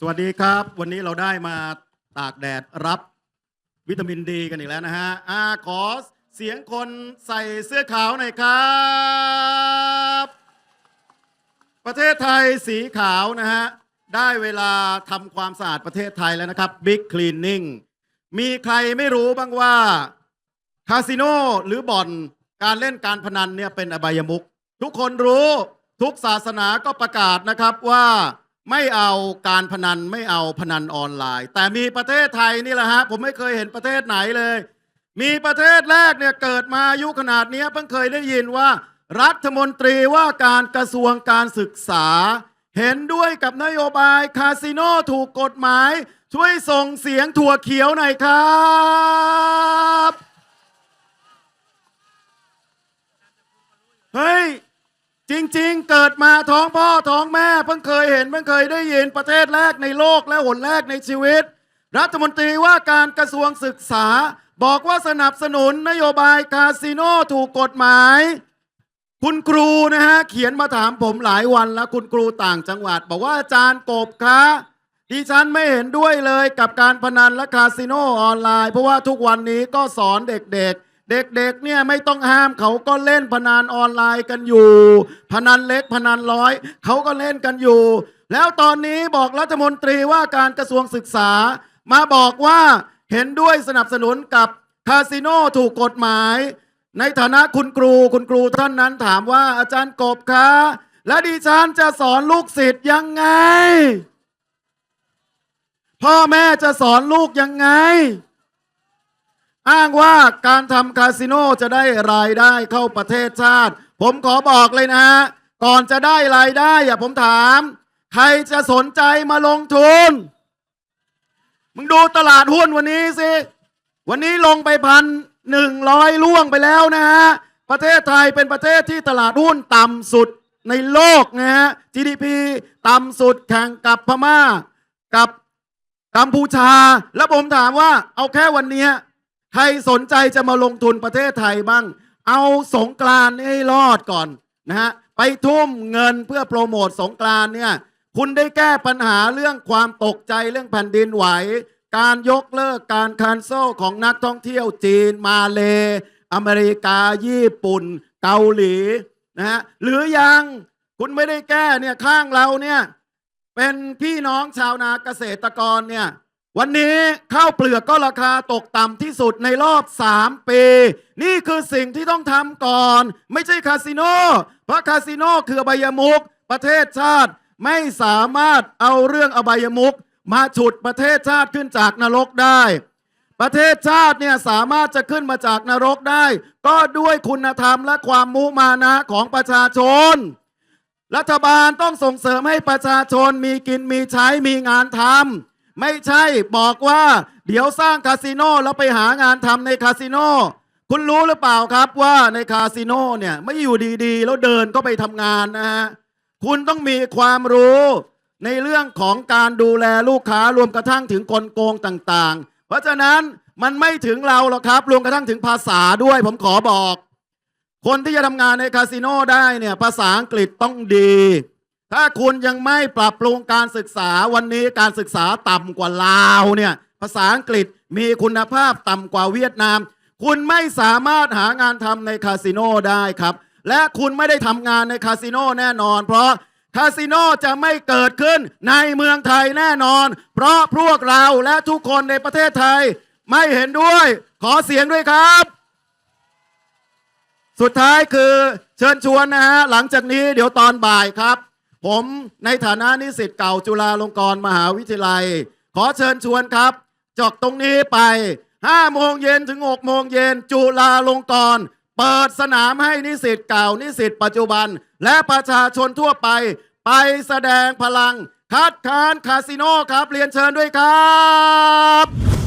สวัสดีครับ วันนี้เราได้มาตากแดดรับวิตามินดีกันอีกแล้วนะฮะอาขอเสียงคนใส่เสื้อขาวหน่อยครับ ประเทศไทยสีขาวนะฮะ ได้เวลาทำความสะอาดประเทศไทยแล้วนะครับ Big Cleaning มีใครไม่รู้บ้างว่าคาสิโนหรือบ่อนการเล่นการพนันเนี่ยเป็นอบายมุขทุกคนรู้ทุกศาสนาก็ประกาศนะครับว่า ไม่เอาการพนันไม่เอาพนันออนไลน์ แต่มีประเทศไทยนี่แหละฮะผมไม่เคยเห็นประเทศไหนเลย มีประเทศแรกเนี่ยเกิดมาอายุขนาดนี้เพิ่งเคยได้ยินว่า รัฐมนตรีว่าการกระทรวงการศึกษา เห็นด้วยกับนโยบายคาสิโนถูกกฎหมาย ช่วยส่งเสียงถั่วเขียวหน่อยครับเฮ้ย จริงๆ เกิดมาท้องพ่อท้องแม่เพิ่งเคยเห็นเพิ่งเคยได้ยินประเทศแรกในโลกและหนแรกในชีวิต รัฐมนตรีว่าการกระทรวงศึกษา บอกว่าสนับสนุนนโยบายคาสิโนถูกกฎหมาย คุณครูนะฮะเขียนมาถามผมหลายวันแล้วคุณครูต่างจังหวัด บอกว่าอาจารย์กบคะดิฉันไม่เห็นด้วยเลยกับการพนันและคาสิโนออนไลน์ เพราะว่าทุกวันนี้ก็สอนเด็กๆ เด็กๆ เนี่ยไม่ต้องห้ามเขาก็เล่นพนันออนไลน์กันอยู่ พนันเล็กพนันร้อย เขาก็เล่นกันอยู่ แล้วตอนนี้บอกรัฐมนตรีว่าการกระทรวงศึกษา มาบอกว่าเห็นด้วยสนับสนุนกับคาสิโนถูกกฎหมาย ในฐานะคุณครูคุณครูท่านนั้นถามว่าอาจารย์กบคะและดิฉันจะสอนลูกศิษย์ยังไง พ่อแม่จะสอนลูกยังไง อ้างว่าการทำคาสิโนจะได้รายได้เข้าประเทศชาติ ผมขอบอกเลยนะฮะก่อนจะได้รายได้อย่าผมถาม ใครจะสนใจมาลงทุน มึงดูตลาดหุ้นวันนี้สิ วันนี้ลงไปพันหนึ่งร้อยล่วงไปแล้วนะฮะ ประเทศไทยเป็นประเทศที่ตลาดหุ้นต่ำสุดในโลกนะฮะ GDP ต่ำสุดแข่งกับพม่า กับกัมพูชา แล้วผมถามว่าเอาแค่วันนี้ ใครสนใจจะมาลงทุนประเทศไทยบ้าง เอาสงกรานให้รอดก่อนนะฮะไปทุ่มเงินเพื่อโปรโมทสงกรานเนี่ยคุณได้แก้ปัญหาเรื่องความตกใจเรื่องแผ่นดินไหว การยกเลิกการคันเซิลของนักท่องเที่ยวจีนมาเล อเมริกาญี่ปุ่น เกาหลีนะฮะหรือยังคุณไม่ได้แก้เนี่ยข้างเราเนี่ยเป็นพี่น้องชาวนาเกษตรกรเนี่ย วันนี้ข้าวเปลือกก็ราคาตกต่ำที่สุดในรอบ 3 ปี นี่คือสิ่งที่ต้องทำก่อน ไม่ใช่คาสิโนเพราะคาสิโนคืออบายมุกประเทศชาติไม่สามารถเอาเรื่องอบายมุกมาฉุดประเทศชาติขึ้นจากนรกได้ ประเทศชาติเนี่ยสามารถจะขึ้นมาจากนรกได้ ก็ด้วยคุณธรรมและความมุมานะของประชาชน รัฐบาลต้องส่งเสริมให้ประชาชนมีกินมีใช้มีงานทำ ไม่ใช่บอกว่า เดี๋ยวสร้างคาสิโนแล้วไปหางานทำในคาสิโนคุณรู้หรือเปล่าครับว่าในคาสิโนเนี่ยไม่อยู่ดีๆ แล้วเดินก็ไปทำงานนะฮะคุณต้องมีความรู้ในเรื่องของการดูแลลูกค้ารวมกระทั่งถึงกลโกงต่างๆ เพราะฉะนั้นมันไม่ถึงเราหรอกครับ รวมกระทั่งถึงภาษาด้วยผมขอบอก คนที่จะทำงานในคาสิโนได้เนี่ยภาษาอังกฤษต้องดี ถ้าคุณยังไม่ปรับปรุงการศึกษาวันนี้การศึกษาต่ำกว่าลาวเนี่ยภาษาอังกฤษมีคุณภาพต่ำกว่าเวียดนาม คุณไม่สามารถหางานทำในคาสิโนได้ครับ และคุณไม่ได้ทำงานในคาสิโนแน่นอน เพราะคาสิโนจะไม่เกิดขึ้นในเมืองไทยแน่นอน เพราะพวกเราและทุกคนในประเทศไทย ไม่เห็นด้วย ขอเสียงด้วยครับ สุดท้ายคือเชิญชวนนะฮะหลังจากนี้เดี๋ยวตอนบ่ายครับ ผมในฐานะนิสิตเก่าจุฬาลงกรณ์มหาวิทยาลัย ขอเชิญชวนครับจอกตรงนี้ไป5โมงเย็นถึง6โมงเย็นจุฬาลงกรณ์เปิดสนามให้นิสิตเก่านิสิตปัจจุบัน และประชาชนทั่วไป ไปแสดงพลัง คัดค้านคาสิโนครับ เรียนเชิญด้วยครับ